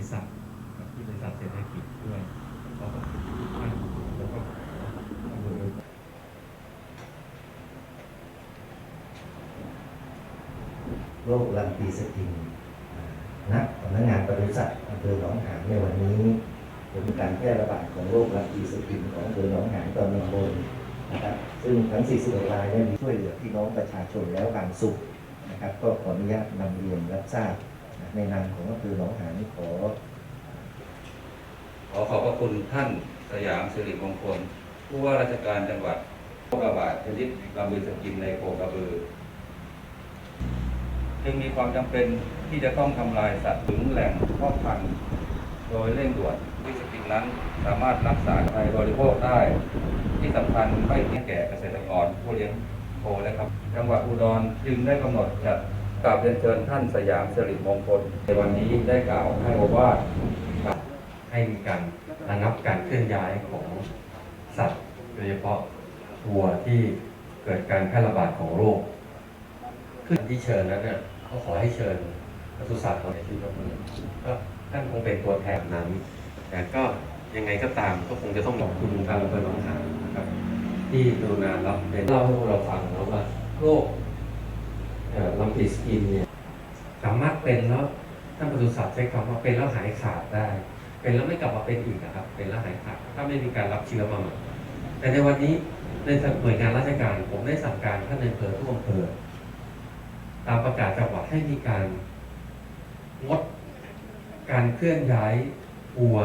ริษัทกับที่บริษัทเศรษฐกิจด้วยขอขอบคุณทุกท่านแล้วก็ขออำนวยโรคลำปีสกินณสำนักงานบริษัทอำเภอหนองหานในวันนี้เป็นการแพร่ระบาดของโรคลำปีสกินของอำเภอหนองหานตอนบนนะครับซึ่งทั้ง41รายได้มีช่วยเหลือพี่น้องประชาชนแล้วบางส่วนนะครับ ก็ขออนุญาตนำเรียนรับทราบ ในนามของอำเภอหนองหานขอ ขอขอบพระคุณท่านสยามสิริมงคล ผู้ว่าราชการจังหวัดโคระบาดชนิดลำบือสกินในโคกระบือ จึงมีความจำเป็นที่จะต้องทำลายสัตว์ถึงแหล่งพาะพันธุ์โดยเร่งด่วนวิสกินนั้นสามารถรักษาในบริโภคได้ ที่สำคัญไม่เพียงแก่เกษตรกรผู้เลี้ยงโคนะครับ จังหวัดอุดรจึงได้กำหนดจัด กราบเรียนเชิญท่านสยามสิริมงคล ในวันนี้ได้กล่าวให้โอวาทให้มีการระงับการเคลื่อนย้ายของสัตว์โดยเฉพาะวัวที่เกิดการแพร่ระบาดของโรคขึ้นที่เชิญนั้นเนี่ยก็ขอให้เชิญปศุสัตว์ของในที่ยกมือก็ท่านคงเป็นตัวแทนนั้น แต่ก็ยังไงก็ตามก็คงจะต้องขอบคุณทางอำเภอหนองหานนะครับที่กรุณารับเป็นเล่าให้พวกเราฟังแล้วว่าโรค ลำปีสกินเนี่ยสามารถเป็นแล้วท่านปศุสัตว์ใช้คำว่าเป็นแล้วหายขาดได้ เป็นแล้วไม่กลับมาเป็นอีกนะครับ เป็นแล้วหายขาดถ้าไม่มีการรับเชื้อมาใหม่แต่ในวันนี้ในหน่วยงานราชการผมได้สั่งการท่านในอำเภอทุกอำเภอตามประกาศจังหวัดให้มีการงดการเคลื่อนย้ายวัว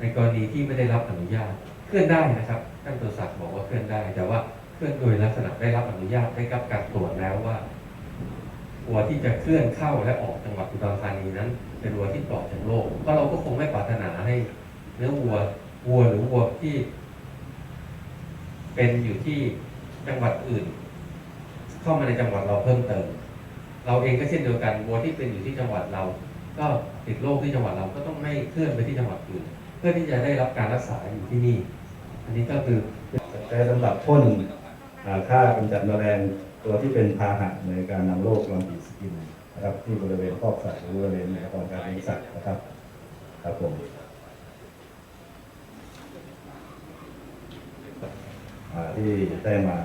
ในกรณีที่ไม่ได้รับอนุญาตเคลื่อนได้นะครับท่านตัวศักดิ์บอกว่าเคลื่อนได้ แต่ว่า เคลื่อนโดยลักษณะได้รับอนุญาตได้รับการตรวจแล้วว่าวัวที่จะเคลื่อนเข้าและออกจังหวัดอุดรธานีนั้น เป็นวัวที่ปลอดจากโรคเพราะเราก็คงไม่ปรารถนาให้เนื้อวัววัวหรือวัวที่ เป็นอยู่ที่จังหวัดอื่น เข้ามาในจังหวัดเราเพิ่มเติม เราเองก็เช่นเดียวกันวัวที่เป็นอยู่ที่จังหวัดเรา ก็ติดโรคที่จังหวัดเราก็ต้องไม่เคลื่อนไปที่จังหวัดอื่น เพื่อที่จะได้รับการรักษาอยู่ที่นี่ อันนี้ก็คือใช้สำหรับพ่นอ่า ฆ่ากำจัดแมลงตัวที่เป็นพาหะในการนำโรคลำปีสกินนะครับที่บริเวณคอกสัตว์หรือบริเวณในกองการเลี้ยงสัตว์นะครับครับผมอ่าที่ได้มา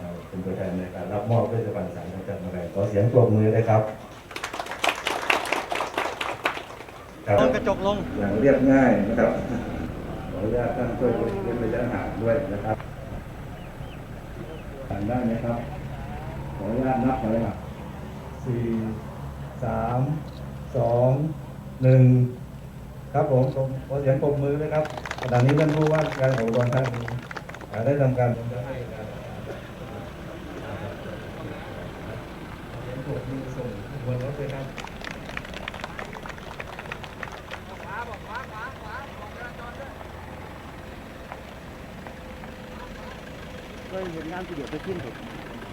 อ่าเป็นตัวแทนในการรับมอบเวชภัณฑ์สารกำจัดแมลงขอเสียงปรบมือเลยครับครับเริ่มกระจกลงอย่างเรียบง่ายนะครับขออนุญาตท่านช่วยเว้นระยะห่างด้วยนะครับอ่าน ได้ไหมครับ ขออนุญาตนับถอยครับสี่สามสองหนึ่งครับผมผมขอเสียงปรบมือด้วยครับขณะนี้ท่านผู้ว่าการของอุดรธานีได้ทำการผมจะให้การเสียงปมมือส่งบนรถเลยครับ ยเห็นงานที่เดือดไปขึ้นเถอะ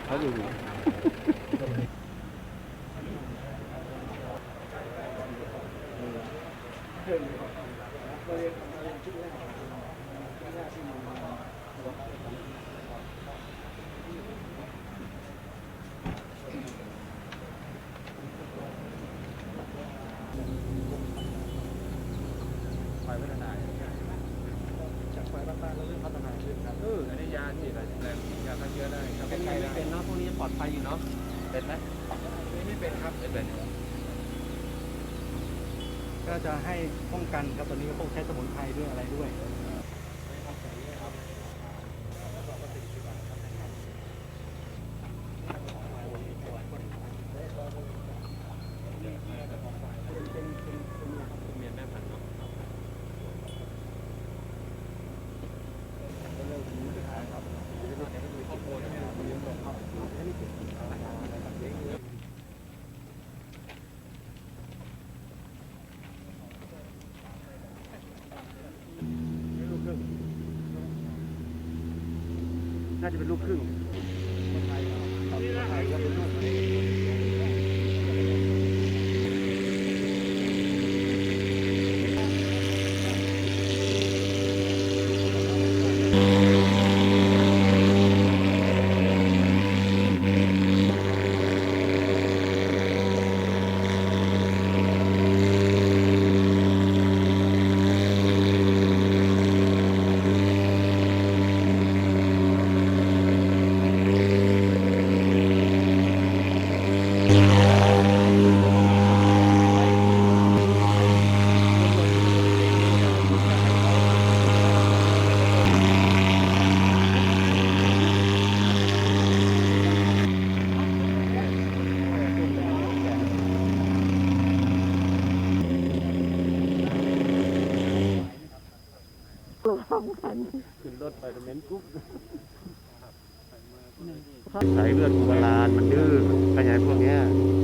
เขาอยู่ฝ่ายพัฒนาจากฝ่ายพัฒนาเราเรื่องพัฒนาขึ้นครับเอออันนี้ยาที่อะไรแรงยาฆ่าเชื้อได้ครับ เป็นไม่เป็นเนาะ พวกนี้ปลอดภัยอยู่เนาะเป็นไหมไม่เป็นครับไม่เป็นก็จะให้ป้องกันครับตอนนี้ก็พวกใช้สมุนไพรด้วยอะไรด้วย น่าจะเป็นลูกครึ่ง ขึ้นรถไปตรงนั้นปุ๊บสายเลือดโบราณมันดื้อขยายพวกเนี้ยถ้าเป็นผมเป็นคนยืนพ่นอย่างเงี้ย